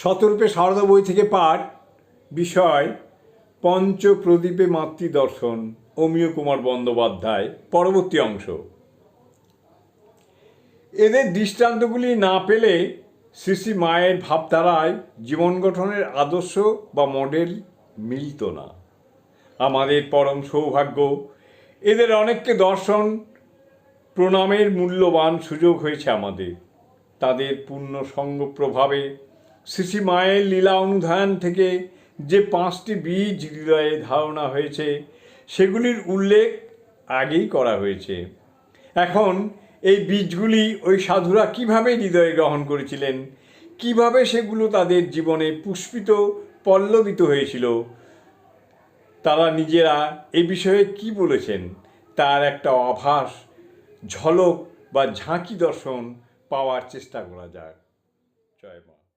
শতরূপে সারদা বই থেকে পাঠ, বিষয়, পঞ্চপ্রদীপে মাতৃদর্শন, অমিয় কুমার বন্দ্যোপাধ্যায়, পরবর্তী অংশ। এদের দৃষ্টান্তগুলি না পেলে শ্রী মায়ের ভাবধারায় জীবন গঠনের আদর্শ বা মডেল মিলত না। আমাদের পরম সৌভাগ্য, এদের অনেককে দর্শন, প্রণামের মূল্যবান সুযোগ হয়েছে আমাদের। তাদের পূর্ণ সঙ্গ প্রভাবে শ্রী মায়ের লীলা অনুধান থেকে যে পাঁচটি বীজ হৃদয়ে ধারণা হয়েছে, সেগুলির উল্লেখ আগেই করা হয়েছে। এখন এই বীজগুলি ওই সাধুরা কীভাবে হৃদয়ে গ্রহণ করেছিলেন, কীভাবে সেগুলো তাদের জীবনে পুষ্পিত, পল্লবিত হয়েছিল, তারা নিজেরা এ বিষয়ে কি বলেছেন, তার একটা আভাস ঝলক বা ঝাঁকি দর্শন পাওয়ার চেষ্টা করা যাক। জয় মা।